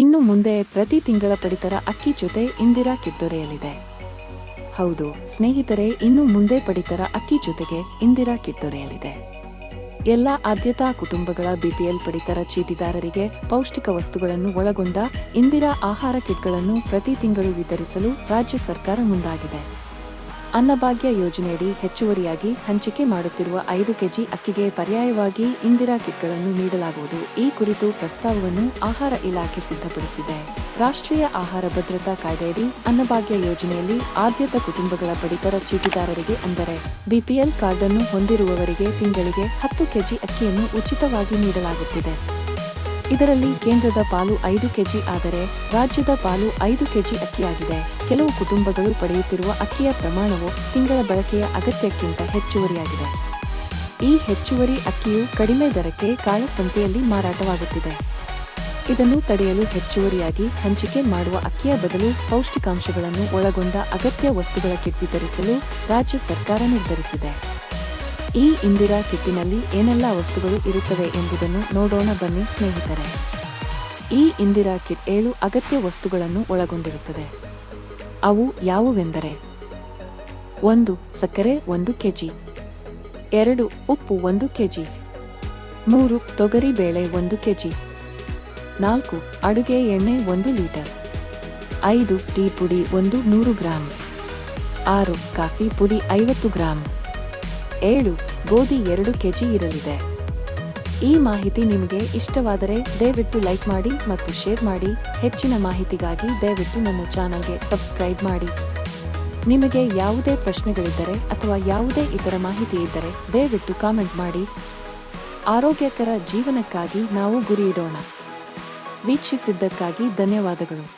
ಇನ್ನು ಮುಂದೆ ಪ್ರತಿ ತಿಂಗಳ ಪಡಿತರ ಅಕ್ಕಿ ಜೊತೆ ಇಂದಿರಾ ಕಿತ್ತೊರೆಯಲಿದೆ. ಹೌದು, ಸ್ನೇಹಿತರೆ, ಇನ್ನು ಮುಂದೆ ಪಡಿತರ ಅಕ್ಕಿ ಜೊತೆಗೆ ಇಂದಿರಾ ಕಿತ್ತೊರೆಯಲಿದೆ. ಎಲ್ಲ ಆದ್ಯತಾ ಕುಟುಂಬಗಳ ಬಿಪಿಎಲ್ ಪಡಿತರ ಚೀಟಿದಾರರಿಗೆ ಪೌಷ್ಟಿಕ ವಸ್ತುಗಳನ್ನು ಒಳಗೊಂಡ ಇಂದಿರಾ ಆಹಾರ ಕಿಟ್ಗಳನ್ನು ಪ್ರತಿ ತಿಂಗಳು ವಿತರಿಸಲು ರಾಜ್ಯ ಸರ್ಕಾರ ಮುಂದಾಗಿದೆ. ಅನ್ನಭಾಗ್ಯ ಯೋಜನೆಯಡಿ ಹೆಚ್ಚುವರಿಯಾಗಿ ಹಂಚಿಕೆ ಮಾಡುತ್ತಿರುವ ಐದು ಕೆಜಿ ಅಕ್ಕಿಗೆ ಪರ್ಯಾಯವಾಗಿ ಇಂದಿರಾ ಕಿಟ್ಗಳನ್ನು ನೀಡಲಾಗುವುದು. ಈ ಕುರಿತು ಪ್ರಸ್ತಾವವನ್ನು ಆಹಾರ ಇಲಾಖೆ ಸಿದ್ಧಪಡಿಸಿದೆ. ರಾಷ್ಟ್ರೀಯ ಆಹಾರ ಭದ್ರತಾ ಕಾಯ್ದೆಯಡಿ ಅನ್ನಭಾಗ್ಯ ಯೋಜನೆಯಲ್ಲಿ ಆದ್ಯತಾ ಕುಟುಂಬಗಳ ಪಡಿತರ ಚೀಟಿದಾರರಿಗೆ ಅಂದರೆ ಬಿಪಿಎಲ್ ಕಾರ್ಡ್ ಅನ್ನು ಹೊಂದಿರುವವರಿಗೆ ತಿಂಗಳಿಗೆ ಹತ್ತು ಕೆಜಿ ಅಕ್ಕಿಯನ್ನು ಉಚಿತವಾಗಿ ನೀಡಲಾಗುತ್ತಿದೆ. ಇದರಲ್ಲಿ ಕೇಂದ್ರದ ಪಾಲು ಐದು ಕೆಜಿ ಆದರೆ ರಾಜ್ಯದ ಪಾಲು ಐದು ಕೆಜಿ ಅಕ್ಕಿಯಾಗಿದೆ. ಕೆಲವು ಕುಟುಂಬಗಳು ಪಡೆಯುತ್ತಿರುವ ಅಕ್ಕಿಯ ಪ್ರಮಾಣವು ತಿಂಗಳ ಬಳಕೆಯ ಅಗತ್ಯಕ್ಕಿಂತ ಹೆಚ್ಚುವರಿಯಾಗಿದೆ. ಈ ಹೆಚ್ಚುವರಿ ಅಕ್ಕಿಯು ಕಡಿಮೆ ದರಕ್ಕೆ ಕಾಳಸಂತೆಯಲ್ಲಿ ಮಾರಾಟವಾಗುತ್ತಿದೆ. ಇದನ್ನು ತಡೆಯಲು ಹೆಚ್ಚುವರಿಯಾಗಿ ಹಂಚಿಕೆ ಮಾಡುವ ಅಕ್ಕಿಯ ಬದಲು ಪೌಷ್ಟಿಕಾಂಶಗಳನ್ನು ಒಳಗೊಂಡ ಅಗತ್ಯ ವಸ್ತುಗಳ ಕಿಟ್ ವಿತರಿಸಲು ರಾಜ್ಯ ಸರ್ಕಾರ ನಿರ್ಧರಿಸಿದೆ. ಈ ಇಂದಿರಾ ಕಿಟ್ಟಿನಲ್ಲಿ ಏನೆಲ್ಲ ವಸ್ತುಗಳು ಇರುತ್ತವೆ ಎಂಬುದನ್ನು ನೋಡೋಣ ಬನ್ನಿ ಸ್ನೇಹಿತರೆ. ಈ ಇಂದಿರಾ ಕಿಟ್ ಏಳು ಅಗತ್ಯ ವಸ್ತುಗಳನ್ನು ಒಳಗೊಂಡಿರುತ್ತದೆ. ಅವು ಯಾವುವೆಂದರೆ? ಒಂದು ಸಕ್ಕರೆ, ಒಂದು ಕೆಜಿ. ಎರಡು ಉಪ್ಪು, ಒಂದು ಕೆಜಿ. ಮೂರು ತೊಗರಿ ಬೇಳೆ, ಒಂದು ಕೆಜಿ. ನಾಲ್ಕು ಅಡುಗೆ ಎಣ್ಣೆ, ಒಂದು ಲೀಟರ್. ಐದು ಟೀ ಪುಡಿ, ಒಂದು ನೂರು ಗ್ರಾಂ. ಆರು ಕಾಫಿ ಪುಡಿ, ಐವತ್ತು ಗ್ರಾಂ. ಏಳು, ಗೋಧಿ ಎರಡು ಕೆಜಿ ಇರಲಿದೆ. ಈ ಮಾಹಿತಿ ನಿಮಗೆ ಇಷ್ಟವಾದರೆ ದಯವಿಟ್ಟು ಲೈಕ್ ಮಾಡಿ ಮತ್ತು ಶೇರ್ ಮಾಡಿ. ಹೆಚ್ಚಿನ ಮಾಹಿತಿಗಾಗಿ ದಯವಿಟ್ಟು ನನ್ನ ಚಾನಲ್ಗೆ ಸಬ್ಸ್ಕ್ರೈಬ್ ಮಾಡಿ. ನಿಮಗೆ ಯಾವುದೇ ಪ್ರಶ್ನೆಗಳಿದ್ದರೆ ಅಥವಾ ಯಾವುದೇ ಇತರ ಮಾಹಿತಿ ಇದ್ದರೆ ದಯವಿಟ್ಟು ಕಾಮೆಂಟ್ ಮಾಡಿ. ಆರೋಗ್ಯಕರ ಜೀವನಕ್ಕಾಗಿ ನಾವು ಗುರಿ ಇಡೋಣ ವೀಕ್ಷಿಸಿದ್ದಕ್ಕಾಗಿ ಧನ್ಯವಾದಗಳು.